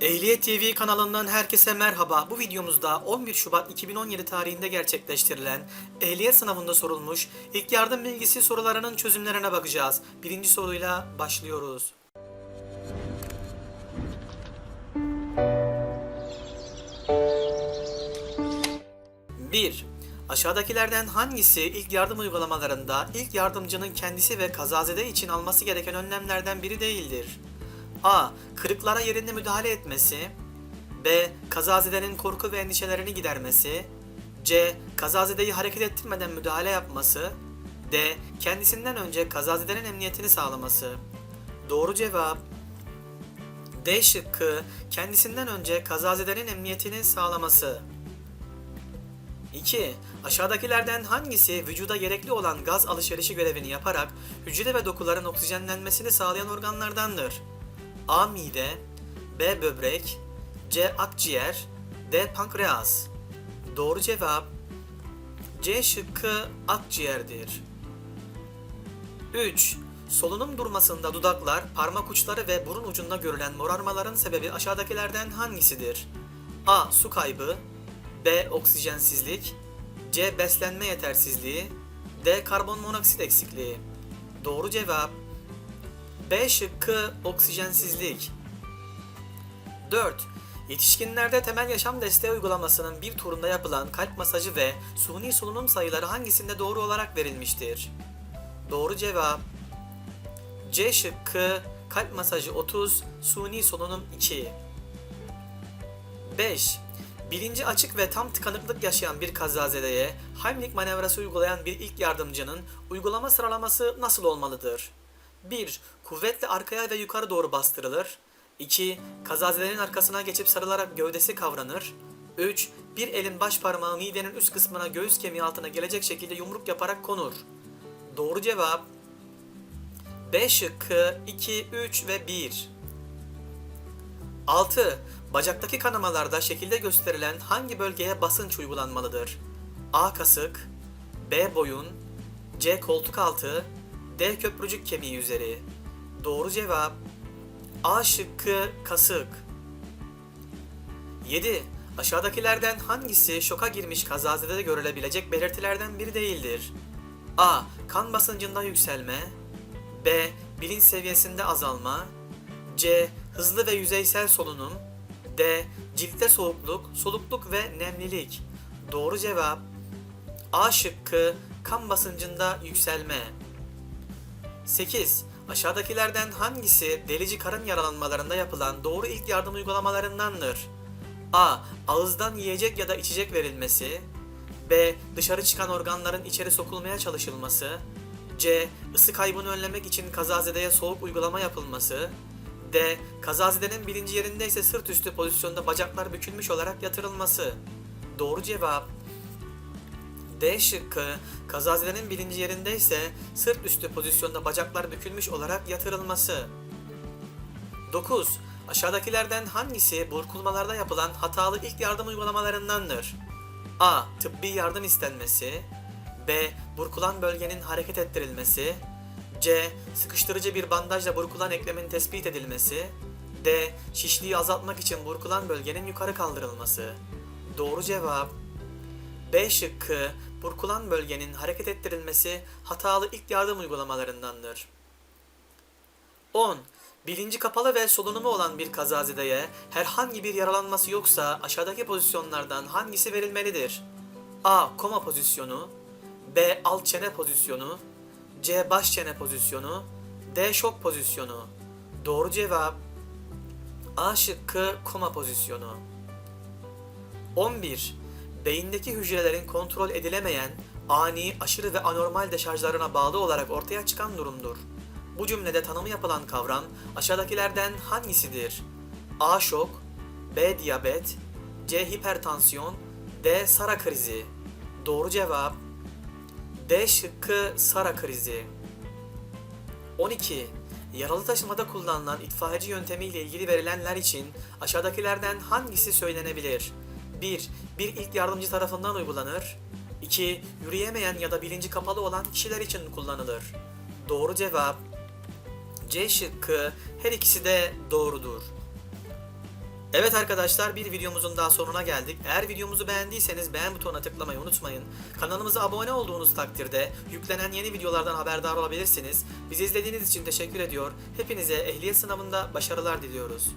Ehliyet TV kanalından herkese merhaba. Bu videomuzda 11 Şubat 2017 tarihinde gerçekleştirilen ehliyet sınavında sorulmuş ilk yardım bilgisi sorularının çözümlerine bakacağız. Birinci soruyla başlıyoruz. 1. Aşağıdakilerden hangisi ilk yardım uygulamalarında ilk yardımcının kendisi ve kazazede için alması gereken önlemlerden biri değildir? A. Kırıklara yerinde müdahale etmesi. B. Kazazedenin korku ve endişelerini gidermesi. C. Kazazedeyi hareket ettirmeden müdahale yapması. D. Kendisinden önce kazazedenin emniyetini sağlaması. Doğru cevap D şıkkı kendisinden önce kazazedenin emniyetini sağlaması. 2. Aşağıdakilerden hangisi vücuda gerekli olan gaz alışverişi görevini yaparak hücre ve dokuların oksijenlenmesini sağlayan organlardandır? A. Mide B. Böbrek C. Akciğer D. Pankreas Doğru cevap C şıkkı akciğerdir. 3. Solunum durmasında dudaklar, parmak uçları ve burun ucunda görülen morarmaların sebebi aşağıdakilerden hangisidir? A. Su kaybı B. Oksijensizlik C. Beslenme yetersizliği D. Karbon monoksit eksikliği Doğru cevap B şıkkı oksijensizlik. 4. Yetişkinlerde temel yaşam desteği uygulamasının bir turunda yapılan kalp masajı ve suni solunum sayıları hangisinde doğru olarak verilmiştir? Doğru cevap C şıkkı kalp masajı 30, suni solunum 2. 5. Bilinci açık ve tam tıkanıklık yaşayan bir kazazedeye Heimlich manevrası uygulayan bir ilk yardımcının uygulama sıralaması nasıl olmalıdır? 1. Kuvvetle arkaya ve yukarı doğru bastırılır. 2. Kazazedenin arkasına geçip sarılarak gövdesi kavranır. 3. Bir elin baş parmağı midenin üst kısmına göğüs kemiği altına gelecek şekilde yumruk yaparak konur. Doğru cevap B şıkkı 2, 3 ve 1. 6. Bacaktaki kanamalarda şekilde gösterilen hangi bölgeye basınç uygulanmalıdır? A. Kasık B. Boyun C. Koltuk altı D. Köprücük kemiği üzeri Doğru cevap A şıkkı kasık 7. Aşağıdakilerden hangisi şoka girmiş kazazede görülebilecek belirtilerden biri değildir? A. Kan basıncında yükselme B. Bilinç seviyesinde azalma C. Hızlı ve yüzeysel solunum D. Ciltte soğukluk, solukluk ve nemlilik Doğru cevap A şıkkı kan basıncında yükselme 8. Aşağıdakilerden hangisi delici karın yaralanmalarında yapılan doğru ilk yardım uygulamalarındandır? A. Ağızdan yiyecek ya da içecek verilmesi B. Dışarı çıkan organların içeri sokulmaya çalışılması C. Isı kaybını önlemek için kazazedeye soğuk uygulama yapılması D. Kazazedenin bilinci yerinde ise sırt üstü pozisyonda bacaklar bükülmüş olarak yatırılması Doğru cevap D şıkkı kazazedenin bilinci yerinde ise sırt üstü pozisyonda bacaklar bükülmüş olarak yatırılması. 9. Aşağıdakilerden hangisi burkulmalarda yapılan hatalı ilk yardım uygulamalarındandır? A. Tıbbi yardım istenmesi B. Burkulan bölgenin hareket ettirilmesi C. Sıkıştırıcı bir bandajla burkulan eklemin tespit edilmesi D. Şişliği azaltmak için burkulan bölgenin yukarı kaldırılması. Doğru cevap B şıkkı burkulan bölgenin hareket ettirilmesi hatalı ilk yardım uygulamalarındandır. 10. Bilinci kapalı ve solunumu olan bir kazazedeye herhangi bir yaralanması yoksa aşağıdaki pozisyonlardan hangisi verilmelidir? A. Koma pozisyonu B. Alt çene pozisyonu C. Baş çene pozisyonu D. Şok pozisyonu Doğru cevap A şıkkı koma pozisyonu 11. Beyindeki hücrelerin kontrol edilemeyen, ani, aşırı ve anormal deşarjlarına bağlı olarak ortaya çıkan durumdur. Bu cümlede tanımı yapılan kavram aşağıdakilerden hangisidir? A. Şok B. Diyabet C. Hipertansiyon D. Sara krizi Doğru cevap D şıkkı Sara krizi 12. Yaralı taşımada kullanılan itfaiyeci yöntemiyle ilgili verilenler için aşağıdakilerden hangisi söylenebilir? 1. Bir ilk yardımcı tarafından uygulanır. 2. Yürüyemeyen ya da bilinci kapalı olan kişiler için kullanılır. Doğru cevap C şıkkı her ikisi de doğrudur. Evet arkadaşlar bir videomuzun daha sonuna geldik. Eğer videomuzu beğendiyseniz beğen butonuna tıklamayı unutmayın. Kanalımıza abone olduğunuz takdirde yüklenen yeni videolardan haberdar olabilirsiniz. Bizi izlediğiniz için teşekkür ediyor. Hepinize ehliyet sınavında başarılar diliyoruz.